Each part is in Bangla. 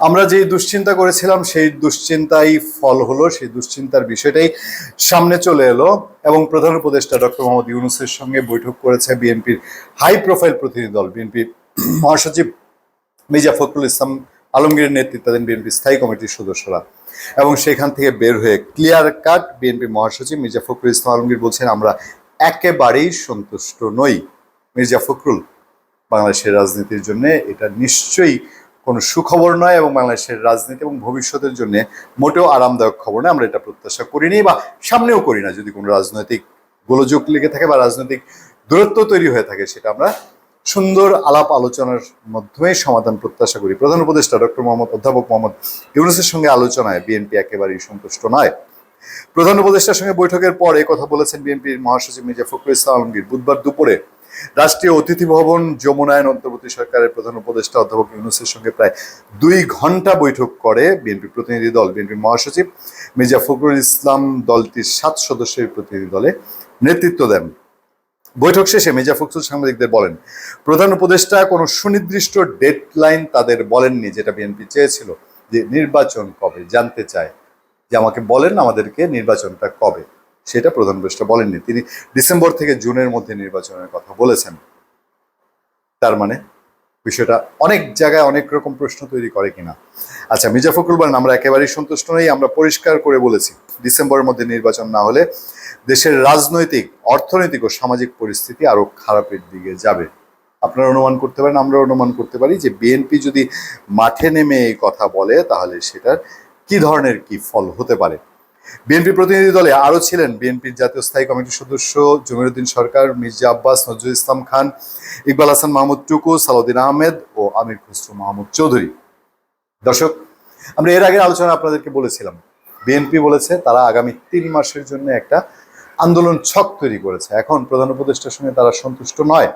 আমরা যে দুশ্চিন্তা করেছিলাম, সেই দুশ্চিন্তাই ফল হলো, সেই দুশ্চিন্তার বিষয়টাই সামনে চলে এলো এবং প্রধান উপদেষ্টা ডক্টর মোহাম্মদ ইউনুসের সঙ্গে বৈঠক করেছে বিএনপির হাই প্রোফাইল প্রতিনিধি দল বিএনপির মহাসচিব মির্জা ফখরুল ইসলাম আলমগীরের নেতৃত্বাধীন বিএনপি স্থায়ী কমিটির সদস্যরা। এবং সেখান থেকে বের হয়ে ক্লিয়ার কাট বিএনপি মহাসচিব মির্জা ফখরুল ইসলাম আলমগীর বলছেন, আমরা একেবারেই সন্তুষ্ট নই। মির্জা ফখরুল বাংলাদেশের রাজনীতির জন্য এটা নিশ্চয়ই কোনো সুখবর নয় এবং বাংলাদেশের রাজনীতি এবং ভবিষ্যতের জন্য মোটেও আরামদায়ক খবর নয়। আমরা এটা প্রত্যাশা করিনি বা সামনেও করি না। যদি কোনো রাজনৈতিক গোলযোগ লেগে থাকে বা রাজনৈতিক দূরত্ব তৈরি হয়ে থাকে, সেটা আমরা সুন্দর আলাপ আলোচনার মাধ্যমে সমাধান প্রত্যাশা করি। প্রধান উপদেষ্টা ডক্টর মোহাম্মদ অধ্যাপক মোহাম্মদ ইউনুসের সঙ্গে আলোচনায় বিএনপি একেবারেই সন্তুষ্ট নয়। প্রধান উপদেষ্টার সঙ্গে বৈঠকের পরে কথা বলেছেন বিএনপির মহাসচিব মির্জা ফখরুল ইসলাম আলমগীর। বুধবার দুপুরে রাষ্ট্রীয় অতিথি ভবন যমুনায়ন অন্তর্বর্তী সরকারের প্রধান উপদেষ্টা অধ্যাপক ইউনুসের সঙ্গে প্রায় দুই ঘণ্টা বৈঠক করে বিএনপি প্রতিনিধি দল, বিএনপি মহাসচিব মির্জা ফখরুল ইসলাম দলটির সাত সদস্যের প্রতিনিধি দলে নেতৃত্ব দেন। বৈঠক শেষে মির্জা ফখরুল সাংবাদিকদের বলেন, প্রধান উপদেষ্টা কোনো সুনির্দিষ্ট ডেডলাইন তাদের বলেননি যেটা বিএনপি চেয়েছিল যে নির্বাচন কবে জানতে চায়। যে আমাকে বলেন আমাদেরকে নির্বাচনটা কবে। সেটা প্রধান উপদেষ্টা বলেননি। তিনি ডিসেম্বর থেকে জুনের মধ্যে নির্বাচনের কথা বলেছেন। তার মানে বিষয়টা অনেক জায়গায় অনেক রকম প্রশ্ন তৈরি করে কিনা। আচ্ছা মির্জা ফখরুল বলেন, আমরা একেবারেই সন্তুষ্ট নই, আমরা পরিষ্কার করে বলেছি, ডিসেম্বরের মধ্যে নির্বাচন না হলে দেশের রাজনৈতিক, অর্থনৈতিক ও সামাজিক পরিস্থিতি আরও খারাপের দিকে যাবে। আপনারা অনুমান করতে পারেন আমরা অনুমান করতে পারি যে বিএনপি যদি মাঠে নেমে এই কথা বলে, তাহলে সেটার কি ধরনের কি ফল হতে পারে? বিএনপি প্রতিনিধি দলে আরও ছিলেন বিএনপির জাতীয় স্থায়ী কমিটির সদস্য জমিরুদ্দিন সরকার, মির্জা আব্বাস, নজরুল ইসলাম খান, ইকবাল হাসান মাহমুদ টুকু, সালাউদ্দিন আহমেদ ও আমির খসরু মাহমুদ চৌধুরী। দর্শক, আমরা এর আগের আলোচনা আপনাদেরকে বলেছিলাম, বিএনপি বলেছে তারা আগামী তিন মাসের জন্য একটা আন্দোলন ছক তৈরি করেছে। এখন প্রধান উপদেষ্টার সঙ্গে তারা সন্তুষ্ট নয়।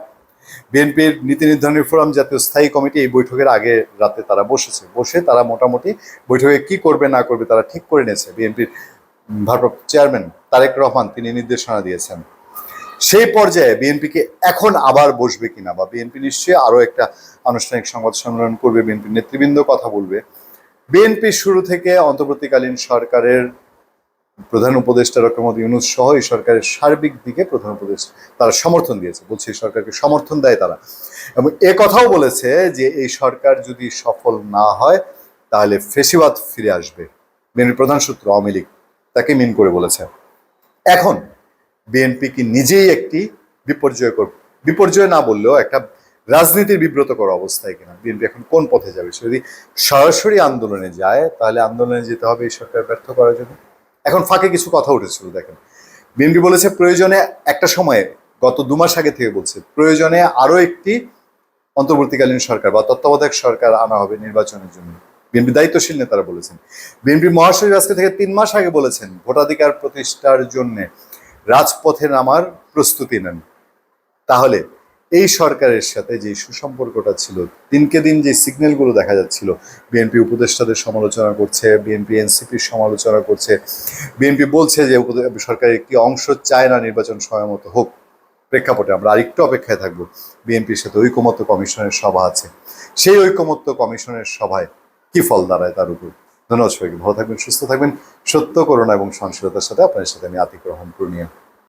বিএনপির নীতি নির্ধারণী ফোরাম জাতীয় স্থায়ী কমিটি এই বৈঠকের আগে রাতে তারা বসেছে। বসে তারা মোটামুটি বৈঠকে কি করবে না করবে তারা ঠিক করে নিয়েছে। বিএনপির ভারপ্রাপ্ত চেয়ারম্যান তারেক রহমান তিনি নির্দেশনা দিয়েছেন। সেই পর্যায়ে বিএনপিকে এখন আবার বসবে কিনা বা বিএনপি নিশ্চয়ই আরও একটা আনুষ্ঠানিক সংবাদ সম্মেলন করবে, বিএনপির নেতৃবৃন্দ কথা বলবে। বিএনপি শুরু থেকে অন্তর্বর্তীকালীন সরকারের প্রধান উপদেষ্টা মোদী ইউনুস সহ এই সরকারের সার্বিক দিকে প্রধান উপদেষ্টা তারা সমর্থন দিয়েছে, বলছে এই সরকারকে সমর্থন দেয় তারা। এবং এ কথাও বলেছে যে এই সরকার যদি সফল না হয় তাহলে ফেসিবাদ ফিরে আসবে। বিএনপির প্রধান সূত্র আওয়ামী লীগ। তাকে মিন করে বলেছে। এখন বিএনপি কি নিজেই একটি বিপর্যয়কর, বিপর্যয় না বললেও একটা রাজনীতির বিব্রতকর অবস্থায় কিনা, বিএনপি এখন কোন পথে যাবে? যদি সরাসরি আন্দোলনে যায়, তাহলে আন্দোলনে যেতে হবে এই সরকার ব্যর্থ করার জন্য। এখন ফাঁকে কিছু কথা উঠেছিল, দেখেন। বিএনপি বলেছে প্রয়োজনে একটা সময়ে, গত দু মাস আগে থেকে বলছে, প্রয়োজনে আরও একটি অন্তর্বর্তীকালীন সরকার বা তত্ত্বাবধায়ক সরকার আনা হবে নির্বাচনের জন্য। বিএনপি দায়িত্বশীল নেতারা বলেছেন। বিএনপি মহাসচিব আজকে থেকে তিন মাস আগে বলেছেন, ভোটাধিকার প্রতিষ্ঠার জন্য রাজপথে নামার প্রস্তুতি নেন। তাহলে এই সরকারের সাথে যে সুসম্পর্কটা ছিল, দিনকে দিন যে সিগন্যালগুলো দেখা যাচ্ছিল বিএনপি উপদেষ্টাদের সমালোচনা করছে বিএনপি এনসিপির সমালোচনা করছে বিএনপি বলছে যে সরকারের একটি অংশ চায় না নির্বাচন সময়মতো হোক। প্রেক্ষাপটে আমরা আরেকটু অপেক্ষায় থাকব। বিএনপির সাথে ঐকমত্য কমিশনের সভা আছে। সেই ঐকমত্য কমিশনের সভায় কি ফল দাঁড়ায় তার উপর? ধন্যবাদ সবাইকে। ভালো থাকবেন, সুস্থ থাকবেন। সত্য করোনা এবং সহনশীলতার সাথে আপনার সাথে আমি আতিক রহমান, পূর্ণিয়া।